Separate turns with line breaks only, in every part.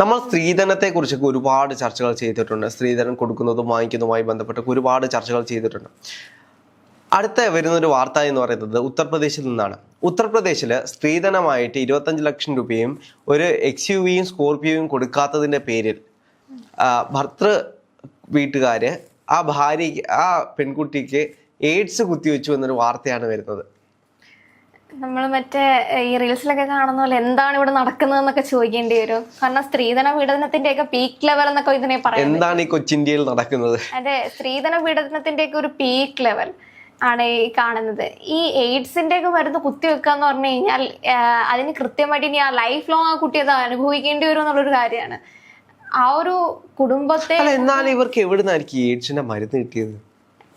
നമ്മൾ സ്ത്രീധനത്തെ കുറിച്ചൊക്കെ ഒരുപാട് ചർച്ചകൾ ചെയ്തിട്ടുണ്ട്. സ്ത്രീധനം കൊടുക്കുന്നതും വാങ്ങിക്കുന്നതുമായി ബന്ധപ്പെട്ട് ഒരുപാട് ചർച്ചകൾ ചെയ്തിട്ടുണ്ട്. അടുത്ത വരുന്നൊരു വാർത്ത എന്ന് പറയുന്നത് ഉത്തർപ്രദേശിൽ നിന്നാണ്. ഉത്തർപ്രദേശിൽ സ്ത്രീധനമായിട്ട് ഇരുപത്തഞ്ച് ലക്ഷം രൂപയും ഒരു എക്സ് യു വിയും സ്കോർപിയോയും കൊടുക്കാത്തതിന്റെ പേരിൽ ഭർത്തൃ വീട്ടുകാർ ആ ഭാര്യ ആ പെൺകുട്ടിക്ക് എയ്ഡ്സ് കുത്തിവെച്ചു എന്നൊരു വാർത്തയാണ് വരുന്നത്.
നമ്മൾ മറ്റേ ഈ റീൽസിലൊക്കെ കാണുന്ന പോലെ എന്താണ് ഇവിടെ നടക്കുന്നത് എന്നൊക്കെ ചോദിക്കേണ്ടി വരും. കാരണം സ്ത്രീധന പീഡനത്തിന്റെ ഒക്കെ പീക്ക് ലെവൽ എന്നൊക്കെ ഇതിനെ പറയാം
എന്താണ് ഈ കൊച്ചിന്ത്യയിൽ നടക്കുന്നത്?
അതെ സ്ത്രീധന പീഡനത്തിന്റെ ഒക്കെ ഒരു പീക്ക് ലെവൽ ആണ് ഈ കാണുന്നത്. ഈ എയ്ഡ്സിന്റെ ഒക്കെ മരുന്ന് കുത്തിവെക്കുക എന്ന് പറഞ്ഞു കഴിഞ്ഞാൽ അതിന് കൃത്യമായിട്ട് ഇനി ആ ലൈഫ് ലോങ് ആ കുട്ടി അത് അനുഭവിക്കേണ്ടി വരും എന്നുള്ളൊരു കാര്യമാണ്. ആ ഒരു കുടുംബത്തെ
എന്നാലും ഇവർക്ക് എവിടുന്നായിരിക്കും എയ്ഡ്സിന്റെ മരുന്ന് കിട്ടിയത്?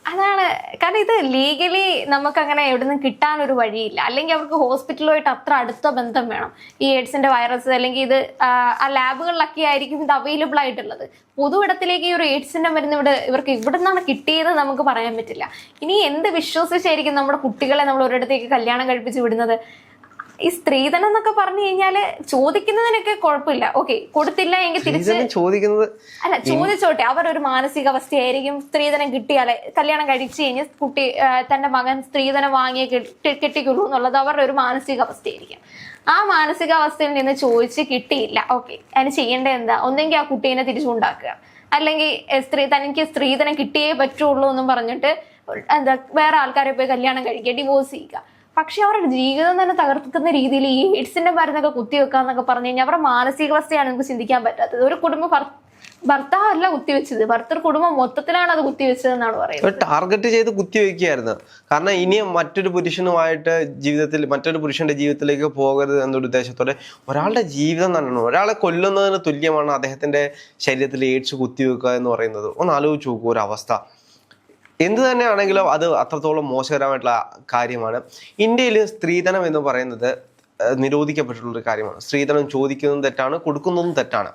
അതാണ്. കാരണം ഇത് ലീഗലി നമുക്ക് അങ്ങനെ എവിടെ നിന്നും കിട്ടാൻ ഒരു വഴിയില്ല. അല്ലെങ്കിൽ അവർക്ക് ഹോസ്പിറ്റലുമായിട്ട് അത്ര അടുത്ത ബന്ധം വേണം. ഈ എയ്ഡ്സിന്റെ വൈറസ് അല്ലെങ്കിൽ ഇത് ആ, ലാബുകളിലൊക്കെ ആയിരിക്കും ഇത് അവൈലബിൾ ആയിട്ടുള്ളത്. പൊതു ഇടത്തിലേക്ക് ഈ ഒരു എയ്ഡ്സിന്റെ മരുന്ന് ഇവിടെ ഇവർക്ക് ഇവിടെ നിന്നാണ് കിട്ടിയത് നമുക്ക് പറയാൻ പറ്റില്ല. ഇനി എന്ത് വിശ്വസിച്ചായിരിക്കും നമ്മുടെ കുട്ടികളെ നമ്മൾ ഒരിടത്തേക്ക് കല്യാണം കഴിപ്പിച്ച് വിടുന്നത്? ഈ സ്ത്രീധനം എന്നൊക്കെ പറഞ്ഞു കഴിഞ്ഞാൽ ചോദിക്കുന്നതിനൊക്കെ കുഴപ്പമില്ല. ഓക്കെ കൊടുത്തില്ല എങ്കിൽ തിരിച്ച്
ചോദിക്കുന്നത്
അല്ല ചോദിച്ചോട്ടെ. അവർ ഒരു മാനസികാവസ്ഥയായിരിക്കും. സ്ത്രീധനം കിട്ടിയാലെ കല്യാണം കഴിച്ചു കഴിഞ്ഞ് കുട്ടി തന്റെ മകൻ സ്ത്രീധനം വാങ്ങിയ കിട്ടിക്കുള്ളൂ കെട്ടിക്കുള്ളൂ എന്നുള്ളത് അവരുടെ ഒരു മാനസികാവസ്ഥയായിരിക്കും. ആ മാനസികാവസ്ഥയിൽ നിന്ന് ചോദിച്ച് കിട്ടിയില്ല. ഓക്കെ അതിന് ചെയ്യേണ്ടത് എന്താ? ഒന്നെങ്കിൽ ആ കുട്ടീനെ തിരിച്ചുണ്ടാക്കുക. അല്ലെങ്കിൽ സ്ത്രീ തനിക്ക് സ്ത്രീധനം കിട്ടിയേ പറ്റുള്ളൂ എന്നും പറഞ്ഞിട്ട് എന്താ വേറെ ആൾക്കാരെ പോയി കല്യാണം കഴിക്കുക ഡിവോഴ്സ് ചെയ്യുക. പക്ഷെ അവരുടെ ജീവിതം തന്നെ തകർക്കുന്ന രീതിയിൽ ഈ എയ്ഡ്സിന്റെ മരുന്നൊക്കെ കുത്തിവെക്കുക എന്നൊക്കെ പറഞ്ഞു കഴിഞ്ഞാൽ അവരുടെ മാനസികാവസ്ഥയാണ് നമുക്ക് ചിന്തിക്കാൻ പറ്റാത്തത്. ഒരു കുടുംബം ഭർത്താവല്ല കുത്തിവെച്ചത്. ഭർത്തർ കുടുംബം മൊത്തത്തിലാണ് അത് കുത്തിവെച്ചത് എന്നാണ് പറയുന്നത്
ടാർഗറ്റ് ചെയ്ത് കുത്തിവെക്കുകയായിരുന്നു. കാരണം ഇനിയും മറ്റൊരു പുരുഷനുമായിട്ട് ജീവിതത്തിൽ മറ്റൊരു പുരുഷന്റെ ജീവിതത്തിലേക്ക് പോകരുത് എന്നൊരു ഉദ്ദേശത്തോടെ ഒരാളുടെ ജീവിതം തന്നെ ഒരാളെ കൊല്ലുന്നതിന് തുല്യമാണ് അദ്ദേഹത്തിന്റെ ശരീരത്തിൽ എയ്ഡ്സ് കുത്തിവെക്കുക എന്ന് പറയുന്നത്. ഒന്ന് ആലോചിച്ച് നോക്കൂ ഒരു അവസ്ഥ. എന്ത് തന്നെയാണെങ്കിലും അത് അത്രത്തോളം മോശകരമായിട്ടുള്ള കാര്യമാണ്. ഇന്ത്യയിൽ സ്ത്രീധനം എന്ന് പറയുന്നത് നിരോധിക്കപ്പെട്ടിട്ടുള്ളൊരു കാര്യമാണ്. സ്ത്രീധനം ചോദിക്കുന്നതും തെറ്റാണ് കൊടുക്കുന്നതും തെറ്റാണ്.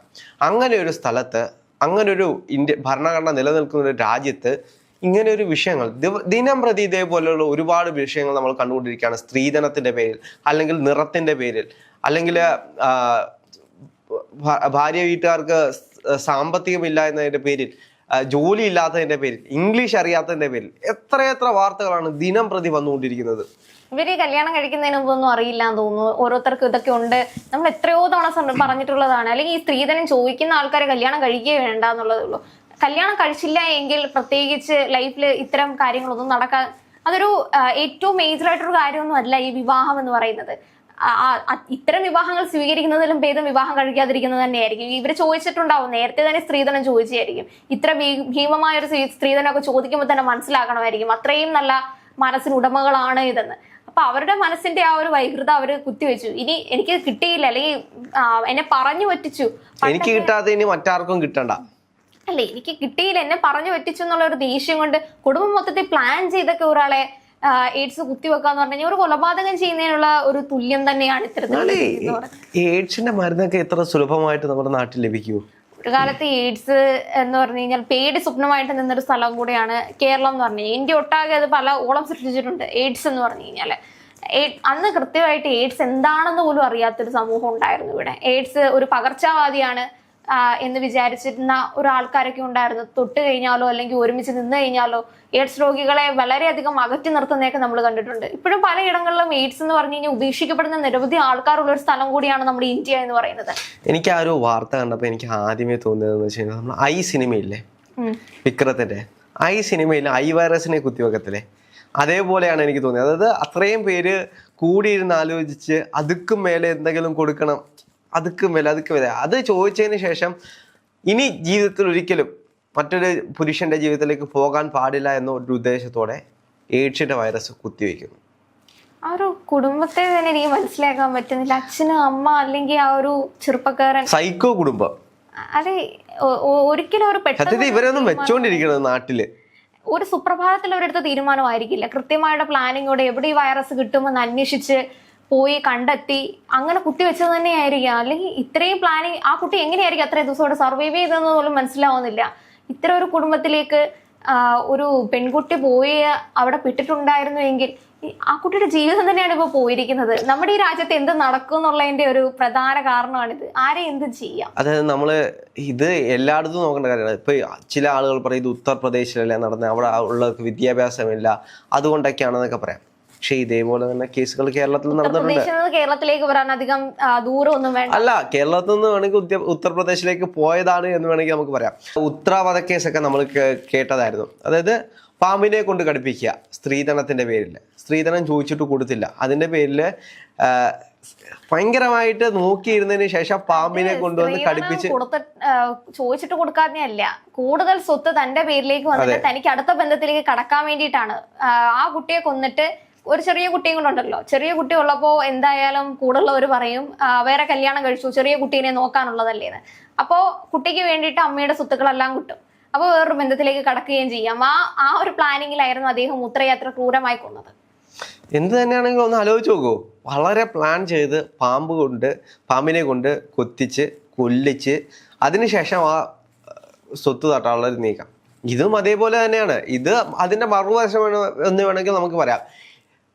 അങ്ങനെ ഒരു സ്ഥലത്ത് അങ്ങനെ ഒരു ഇന്ത്യ ഭരണഘടന നിലനിൽക്കുന്ന ഒരു രാജ്യത്ത് ഇങ്ങനെ ഒരു വിഷയങ്ങൾ ദിനം പ്രതി ഇതേപോലെയുള്ള ഒരുപാട് വിഷയങ്ങൾ നമ്മൾ കണ്ടുകൊണ്ടിരിക്കുകയാണ്. സ്ത്രീധനത്തിന്റെ പേരിൽ അല്ലെങ്കിൽ നിറത്തിന്റെ പേരിൽ അല്ലെങ്കിൽ ഭാര്യ വീട്ടുകാർക്ക് സാമ്പത്തികമില്ല എന്നതിന്റെ പേരിൽ ജോലി ഇല്ലാത്തതിന്റെ പേരിൽ ഇംഗ്ലീഷ് അറിയാത്തതിന്റെ പേരിൽ എത്ര എത്ര വാർത്തകളാണ് ദിനം പ്രതി വന്നുകൊണ്ടിരിക്കുന്നത്.
ഇവർ കല്യാണം കഴിക്കുന്നതിന് മുമ്പൊന്നും അറിയില്ല എന്ന് തോന്നുന്നു. ഓരോരുത്തർക്കും ഇതൊക്കെ ഉണ്ട്. നമ്മൾ എത്രയോ തവണ പറഞ്ഞിട്ടുള്ളതാണ്. അല്ലെങ്കിൽ ഈ സ്ത്രീധനം ചോദിക്കുന്ന ആൾക്കാരെ കല്യാണം കഴിക്കുകയേ വേണ്ട എന്നുള്ളതേ ഉള്ളൂ. കല്യാണം കഴിച്ചില്ല എങ്കിൽ പ്രത്യേകിച്ച് ലൈഫിൽ ഇത്തരം കാര്യങ്ങളൊന്നും നടക്കാൻ അതൊരു ഏറ്റവും മേജർ ആയിട്ടൊരു കാര്യമൊന്നും അല്ല ഈ വിവാഹം എന്ന് പറയുന്നത്. ഇത്തരം വിവാഹങ്ങൾ സ്വീകരിക്കുന്നതിലും ഭേദം വിവാഹം കഴിക്കാതിരിക്കുന്നത് തന്നെയായിരിക്കും. ഇവർ ചോദിച്ചിട്ടുണ്ടാവും. നേരത്തെ തന്നെ സ്ത്രീധനം ചോദിച്ചായിരിക്കും. ഇത്ര ഭീമമായ ഒരു സ്ത്രീ- സ്ത്രീധനമൊക്കെ ചോദിക്കുമ്പോൾ തന്നെ മനസ്സിലാക്കണമായിരിക്കും. അത്രയും നല്ല മനസ്സിന് ഉടമകളാണ് ഇതെന്ന്. അപ്പൊ അവരുടെ മനസ്സിന്റെ ആ ഒരു വൈകൃത അവർ കുത്തിവെച്ചു. ഇനി എനിക്ക് കിട്ടിയില്ല. അല്ലെങ്കിൽ എന്നെ പറഞ്ഞു പറ്റിച്ചു.
എനിക്ക് കിട്ടാതെ ഇനി മറ്റാർക്കും കിട്ടണ്ട.
അല്ലേ എനിക്ക് കിട്ടിയില്ല. എന്നെ പറഞ്ഞു പറ്റിച്ചു എന്നുള്ള ഒരു ദേഷ്യം കൊണ്ട് കുടുംബം മൊത്തത്തിൽ പ്ലാൻ ചെയ്തൊക്കെ ഒരാളെ എയ്ഡ്സ് കുത്തിവെക്കാന്ന് പറഞ്ഞു കഴിഞ്ഞാൽ ഒരു കൊലപാതകം ചെയ്യുന്നതിനുള്ള ഒരു തുല്യം തന്നെയാണ് ഇത്തരത്തിൽ എന്ന്
എയ്ഡ്സിന്റെ മരുന്നൊക്കെ എത്ര സുലഭമായിട്ട് നമ്മുടെ നാട്ടിൽ ലഭിക്കുമോ
ഒരു കാലത്ത് എയ്ഡ്സ് എന്ന് പറഞ്ഞു കഴിഞ്ഞാൽ പേടി സ്വപ്നമായിട്ട് നിന്നൊരു സ്ഥലം കൂടിയാണ് കേരളം എന്ന് പറഞ്ഞു കഴിഞ്ഞാൽ. ഇന്ത്യ ഒട്ടാകെ അത് പല ഓളം സൃഷ്ടിച്ചിട്ടുണ്ട് എയ്ഡ്സ് എന്ന് പറഞ്ഞു കഴിഞ്ഞാൽ അന്ന് കൃത്യമായിട്ട് എയ്ഡ്സ് എന്താണെന്ന് പോലും അറിയാത്തൊരു സമൂഹം ഉണ്ടായിരുന്നു ഇവിടെ. എയ്ഡ്സ് ഒരു പകർച്ചവാദിയാണ് എന്ന് വിചാരിച്ചിരുന്ന ഒരാൾക്കാരൊക്കെ ഉണ്ടായിരുന്നു. തൊട്ട് കഴിഞ്ഞാലോ അല്ലെങ്കിൽ ഒരുമിച്ച് നിന്ന് കഴിഞ്ഞാലോ എയ്ഡ്സ് രോഗികളെ വളരെയധികം അകറ്റി നിർത്തുന്നതൊക്കെ നമ്മൾ കണ്ടിട്ടുണ്ട്. ഇപ്പോഴും പലയിടങ്ങളിലും എയ്ഡ്സ് എന്ന് പറഞ്ഞു കഴിഞ്ഞാൽ ഉപേക്ഷിക്കപ്പെടുന്ന നിരവധി ആൾക്കാരുള്ള ഒരു സ്ഥലം കൂടിയാണ് നമ്മുടെ ഇന്ത്യ എന്ന് പറയുന്നത്.
എനിക്ക് ആ ഒരു വാർത്ത കണ്ടപ്പോൾ എനിക്ക് ആദ്യമേ തോന്നിയതെന്ന് വെച്ച് കഴിഞ്ഞാൽ നമ്മൾ ഐ സിനിമയില്ലേ? വിക്രത്തിന്റെ ഐ സിനിമയിൽ ഐ വൈറസിനെ കുത്തിവെക്കത്തില്ലേ? അതേപോലെയാണ് എനിക്ക് തോന്നിയത്. അതായത് അത്രയും പേര് കൂടിയിരുന്ന് ആലോചിച്ച് അതുക്കും മേലെ എന്തെങ്കിലും കൊടുക്കണം. അതുക്കും വില അതുക്കും വില അത് ചോദിച്ചതിന് ശേഷം ഇനി ജീവിതത്തിൽ ഒരിക്കലും മറ്റൊരു പുരുഷന്റെ ജീവിതത്തിലേക്ക് പോകാൻ പാടില്ല എന്ന ഒരു ഉദ്ദേശത്തോടെ എയ്ഡ്സിന്റെ വൈറസ് കുത്തിവെക്കുന്നു.
ആ ഒരു കുടുംബത്തെ തന്നെ എനിക്ക് മനസ്സിലാക്കാൻ പറ്റുന്നില്ല. അച്ഛന് അമ്മ അല്ലെങ്കിൽ ആ ഒരു ചെറുപ്പക്കാരൻ.
സൈക്കോ കുടുംബം.
അതെ ഒരിക്കലും ഒരു പെട്ടെന്ന്
ഇവരൊന്നും വെച്ചോണ്ടിരിക്കുന്നത് നാട്ടിൽ.
ഒരു സുപ്രഭാതത്തിൽ അവരെടുത്ത തീരുമാനമായിരിക്കില്ല. കൃത്യമായിട്ട് പ്ലാനിങ്ങോടെ എവിടെ ഈ വൈറസ് കിട്ടുമെന്ന് അന്വേഷിച്ച് പോയി കണ്ടെത്തി അങ്ങനെ കുത്തിവെച്ചത് തന്നെയായിരിക്കാം. അല്ലെങ്കിൽ ഇത്രയും പ്ലാനിങ് ആ കുട്ടി എങ്ങനെയായിരിക്കും അത്രയും ദിവസം അവിടെ സർവൈവ് ചെയ്തതെന്ന് പോലും മനസ്സിലാവുന്നില്ല. ഇത്ര ഒരു കുടുംബത്തിലേക്ക് ഒരു പെൺകുട്ടി പോയി അവിടെ പെട്ടിട്ടുണ്ടായിരുന്നു എങ്കിൽ ആ കുട്ടിയുടെ ജീവിതം തന്നെയാണ് ഇപ്പോൾ പോയിരിക്കുന്നത്. നമ്മുടെ ഈ രാജ്യത്ത് എന്ത് നടക്കും എന്നുള്ളതിന്റെ ഒരു പ്രധാന കാരണമാണിത്. ആരെ എന്ത് ചെയ്യാം.
അതായത് നമ്മൾ ഇത് എല്ലായിടത്തും നോക്കേണ്ട കാര്യമാണ്. ഇപ്പൊ ചില ആളുകൾ പറയും ഇത് ഉത്തർപ്രദേശിലല്ലേ നടന്നത് അവിടെ ഉള്ളവർക്ക് വിദ്യാഭ്യാസമില്ല അതുകൊണ്ടൊക്കെയാണെന്നൊക്കെ പറയാം. പക്ഷെ ഇതേപോലെ തന്നെ കേസുകൾ കേരളത്തിൽ നടന്നിട്ടുണ്ട്.
കേരളത്തിലേക്ക് വരാൻ അധികം ദൂരമൊന്നും വേണ്ട.
അല്ല കേരളത്തിൽ നിന്ന് വേണമെങ്കിൽ ഉത്തർപ്രദേശിലേക്ക് പോയതാണ് എന്ന് വേണമെങ്കിൽ നമുക്ക് പറയാം. ഉത്തര വധക്കേസൊക്കെ നമ്മൾ കേട്ടതായിരുന്നു. അതായത് പാമ്പിനെ കൊണ്ട് കടുപ്പിക്കുക സ്ത്രീധനത്തിന്റെ പേരിൽ സ്ത്രീധനം ചോദിച്ചിട്ട് കൊടുത്തില്ല. അതിന്റെ പേരിൽ ഭയങ്കരമായിട്ട് നോക്കിയിരുന്നതിന് ശേഷം പാമ്പിനെ കൊണ്ടുവന്ന് കടിപ്പിച്ച്
ചോദിച്ചിട്ട് കൊടുക്കാതെയല്ല കൂടുതൽ സ്വത്ത് തന്റെ പേരിലേക്ക് വന്നിട്ട് തനിക്ക് അടുത്ത ബന്ധത്തിലേക്ക് കടക്കാൻ വേണ്ടിയിട്ടാണ്. ആ കുട്ടിയെ കൊന്നിട്ട് ഒരു ചെറിയ കുട്ടിയും കൂടെ ഉണ്ടല്ലോ. ചെറിയ കുട്ടി ഉള്ളപ്പോ എന്തായാലും കൂടുള്ളവർ പറയും വേറെ കല്യാണം കഴിച്ചു ചെറിയ കുട്ടീനെ നോക്കാനുള്ളതല്ലേന്ന് അപ്പോ കുട്ടിക്ക് വേണ്ടിയിട്ട് അമ്മയുടെ സ്വത്തുക്കളെല്ലാം കിട്ടും. അപ്പോൾ വേറൊരു ബന്ധത്തിലേക്ക് കടക്കുകയും ചെയ്യാം. ആ ആ ഒരു പ്ലാനിങ്ങിലായിരുന്നു അദ്ദേഹം ഉത്തരയാത്ര ക്രൂരമായി കൊന്നത്.
എന്ത് തന്നെയാണെങ്കിലും ഒന്ന് ആലോചിച്ച് നോക്കൂ. വളരെ പ്ലാൻ ചെയ്ത് പാമ്പ് കൊണ്ട് പാമ്പിനെ കൊണ്ട് കൊത്തിച്ച് കൊല്ലിച്ച് അതിനുശേഷം ആ സ്വത്ത് തട്ടാനുള്ള ഒരു നീക്കം. ഇതും അതേപോലെ തന്നെയാണ്. ഇത് അതിന്റെ മറുവശം വേണ- എന്ന് വേണമെങ്കിൽ നമുക്ക് പറയാം.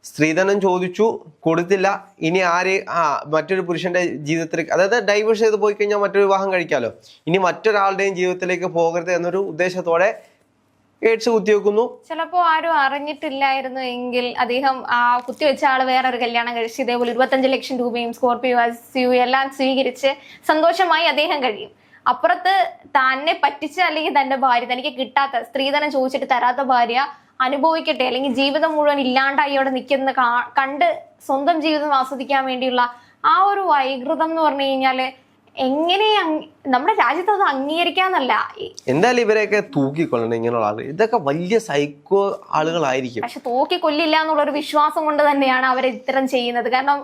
സ്ത്രീധനം ചോദിച്ചു കൊടുത്തില്ല. ഇനി ആര് ആ മറ്റൊരു പുരുഷന്റെ ജീവിതത്തിലേക്ക് അതായത് ഡൈവേഴ്സ് ചെയ്ത് പോയി കഴിഞ്ഞാൽ മറ്റൊരു വിവാഹം കഴിക്കാമല്ലോ ഇനി മറ്റൊരാളുടെയും ജീവിതത്തിലേക്ക് പോകരുത് എന്നൊരു ഉദ്ദേശത്തോടെ എയ്ഡ്സ് കുത്തിവെക്കുന്നു.
ചിലപ്പോ ആരും അറിഞ്ഞിട്ടില്ലായിരുന്നു എങ്കിൽ അദ്ദേഹം ആ കുത്തിവെച്ച ആൾ വേറെ ഒരു കല്യാണം കഴിച്ച് ഇതേപോലെ ഇരുപത്തഞ്ച് ലക്ഷം രൂപയും സ്കോർപിയോ സിയു എല്ലാം സ്വീകരിച്ച് സന്തോഷമായി അദ്ദേഹം കഴിയും. അപ്പുറത്ത് തന്നെ പറ്റിച്ച അല്ലെങ്കിൽ തന്റെ ഭാര്യ തനിക്ക് കിട്ടാത്ത സ്ത്രീധനം ചോദിച്ചിട്ട് തരാത്ത ഭാര്യ അനുഭവിക്കട്ടെ അല്ലെങ്കിൽ ജീവിതം മുഴുവൻ ഇല്ലാണ്ടായി അവിടെ നിൽക്കുന്ന കണ്ട് സ്വന്തം ജീവിതം ആസ്വദിക്കാൻ വേണ്ടിയുള്ള ആ ഒരു വൈകൃതം എന്ന് പറഞ്ഞു കഴിഞ്ഞാൽ എങ്ങനെ നമ്മുടെ രാജ്യത്ത് അത് അംഗീകരിക്കാന്നല്ല.
എന്തായാലും ഇവരെയൊക്കെ തൂക്കിക്കൊള്ളണം ഇങ്ങനെയുള്ള ആളുകൾ. ഇതൊക്കെ വലിയ സൈക്കോ ആളുകളായിരിക്കും.
പക്ഷെ തൂക്കിക്കൊല്ലില്ല എന്നുള്ള ഒരു വിശ്വാസം കൊണ്ട് തന്നെയാണ് അവർ ഇത്തരം ചെയ്യുന്നത്. കാരണം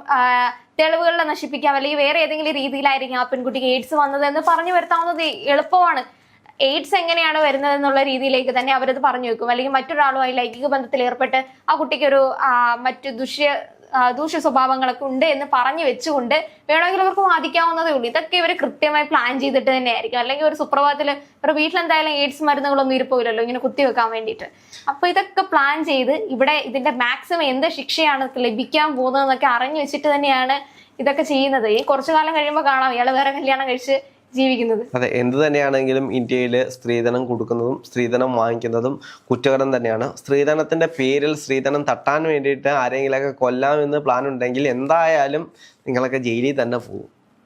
തെളിവുകളെ നശിപ്പിക്കാം അല്ലെങ്കിൽ വേറെ ഏതെങ്കിലും രീതിയിലായിരിക്കും ആ പെൺകുട്ടിക്ക് എയ്ഡ്സ് വന്നത് എന്ന് പറഞ്ഞു വരുത്താവുന്നത് എളുപ്പമാണ്. എയ്ഡ്സ് എങ്ങനെയാണ് വരുന്നത് എന്നുള്ള രീതിയിലേക്ക് തന്നെ അവരത് പറഞ്ഞു വെക്കും. അല്ലെങ്കിൽ മറ്റൊരാളുമായി ലൈംഗിക ബന്ധത്തിൽ ഏർപ്പെട്ട് ആ കുട്ടിക്കൊരു ഒരു മറ്റു ദുഷ്യ ദൂഷ്യ സ്വഭാവങ്ങളൊക്കെ ഉണ്ട് എന്ന് പറഞ്ഞു വെച്ചുകൊണ്ട് വേണമെങ്കിൽ അവർക്ക് വാദിക്കാവുന്നതേ ഉള്ളൂ. ഇതൊക്കെ ഇവർ കൃത്യമായി പ്ലാൻ ചെയ്തിട്ട് തന്നെയായിരിക്കും. അല്ലെങ്കിൽ ഒരു സുപ്രഭാതത്തിൽ ഇവരുടെ വീട്ടിലെന്തായാലും എയ്ഡ്സ് മരുന്നുകളൊന്നും ഇരിപ്പില്ലല്ലോ ഇങ്ങനെ കുത്തി വെക്കാൻ വേണ്ടിയിട്ട്. അപ്പൊ ഇതൊക്കെ പ്ലാൻ ചെയ്ത് ഇവിടെ ഇതിന്റെ മാക്സിമം എന്ത് ശിക്ഷയാണ് ലഭിക്കാൻ പോകുന്നതെന്നൊക്കെ അറിഞ്ഞു വെച്ചിട്ട് തന്നെയാണ് ഇതൊക്കെ ചെയ്യുന്നത്. ഈ കുറച്ചു കാലം കഴിയുമ്പോൾ കാണാം. ഇയാൾ വേറെ കല്യാണം കഴിച്ച് ജീവിക്കുന്നത്.
അതെ എന്ത് തന്നെയാണെങ്കിലും ഇന്ത്യയിൽ സ്ത്രീധനം കൊടുക്കുന്നതും സ്ത്രീധനം വാങ്ങിക്കുന്നതും കുറ്റകരം തന്നെയാണ്. സ്ത്രീധനത്തിന്റെ പേരിൽ സ്ത്രീധനം തട്ടാൻ വേണ്ടിയിട്ട് ആരെങ്കിലൊക്കെ കൊല്ലാമെന്ന് പ്ലാൻ ഉണ്ടെങ്കിൽ എന്തായാലും നിങ്ങളൊക്കെ ജയിലിൽ തന്നെ പോകും.